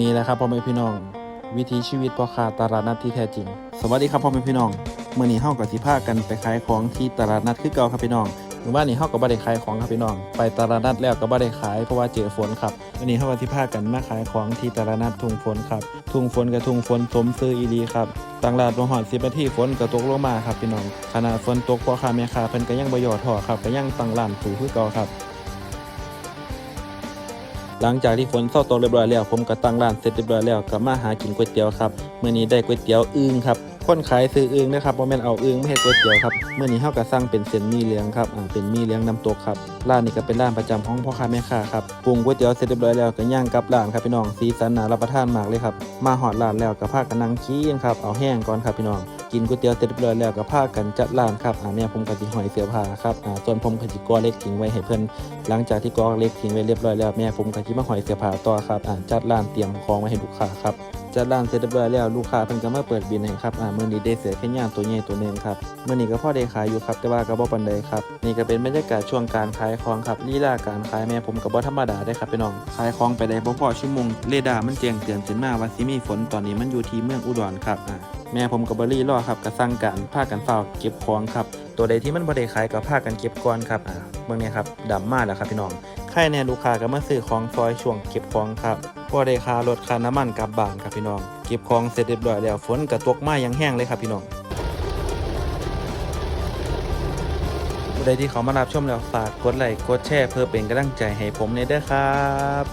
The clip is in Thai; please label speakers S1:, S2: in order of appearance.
S1: นี่แหละครับพ่อแม่พี่น้อง วิถีชีวิตพ่อค้าตลาดนัดที่แท้จริง สวัสดีครับพ่อแม่พี่น้องเมื่อนี้เฮากับสิพากันไปขายของที่ตลาดนัดคือเก่าครับพี่น้องหมู่บ้านนี้เฮาก็บ่ได้ขายของครับพี่น้อง ไปตลาดนัดแล้วก็บ่ได้ขายเพราะว่าเจอฝนครับวันนี้เฮาก็สิพากันมาขายของที่ตลาดนัดทุ่งฝนครับทุ่งฝนกับทุ่งฝนสมซื้ออีหลีครับตั้งร้านบ่ฮอด10นาทีฝนก็ตกลงมาครับพี่น้องขณะฝนตกพ่อค้าแม่ค้าเพิ่นก็ยังบ่ย่อท้อครับก็ยังตั้งร้านสู้คือเก่าครับ หลังจากที่ฝนเศร้าตกเรียบร้อยแล้วผมก็ตั้งร้านเสร็จเรียบร้อยแล้วก็มาหากินก๋วยเตี๋ยวครับเมื่อนี้ได้ก๋วยเตี๋ยวอึ้งครับ คนขายซื้ออึงนะครับบ่แม่นเอาอึงไม่เฮ็ดก๋วยเตี๋ยวครับเมื้อนี้เฮาก็สั่งเป็นเส้นมี่เหลืองครับอ่าเป็นมี่เหลืองน้ำตกครับร้านนี้ก็เป็นร้านประจำของพ่อค้าแม่ค้าครับปรุงก๋วยเตี๋ยวเสร็จเรียบร้อยแล้วก็ย่างกลับร้านครับพี่น้องสีสันน่ารับประทานมากเลยครับมาฮอดร้านแล้วก็พากันนั่งกินครับเอาแห้งก่อนครับพี่น้องกินก๋วยเตี๋ยวเสร็จเรียบร้อยแล้วก็พากันจัดร้านครับอ่าแม่ผมก็สิหอยเสื้อผ้าครับอ่าส่วนผมก็สิกอเล็กทิ้งไว้ให้เพิ่นหลังจากที่กอเล็กทิ้งไว้เรียบร้อยแล้วแม่ผมก็คิมาหอยเสียผ้าต่อครับอ่าจัดร้านเตรียมของไว้ให้ลูกค้าครับ จัดร้านเสร็จเรียบร้อยแล้วลูกค้าเพิ่นก็มาเปิดบินให้ครับอ่ามื้อนี้ได้เสือแค่ย่างตัวใหญ่ตัวหนึงครับมื้อนี้ก็พอได้ขายอยู่ครับแต่ว่าก็บ่ปานใดครับนี่ก็เป็นบรรยากาศช่วงการขายของครับลีลาการขายแม่ผมก็บ่ธรรมดาได้ครับพี่น้องขายของไปได้บ่พอชั่วโมงเรดาร์มันแจ้งเตือนขึ้นมาว่าสิมีฝนตอนนี้มันอยู่ที่เมืองอุดรครับอ่าแม่ผมก็บ่รีรอครับก็สั่งการพากันเฝ้าเก็บของครับตัวใดที่มันบ่ได้ขายก็พากันเก็บก่อนครับอ่าเบิ่งนี่ยครับดำมากแล้วครับพี่น้องใครแน่ลูกค้าก็มาซื้อของซอยช่วงเก็บของครับ พอได้ค่ารถค่าน้ำมันกลับบ้านครับพี่น้อง เก็บของเสร็จเรียบร้อยแล้วฝนกระตกมาอย่างแห้งเลยครับพี่น้องผู้ใดที่เขามารับชมแล้วฝากกดไลค์กดแชร์เพื่อเป็นกำลังใจให้ผมในเด้อครับ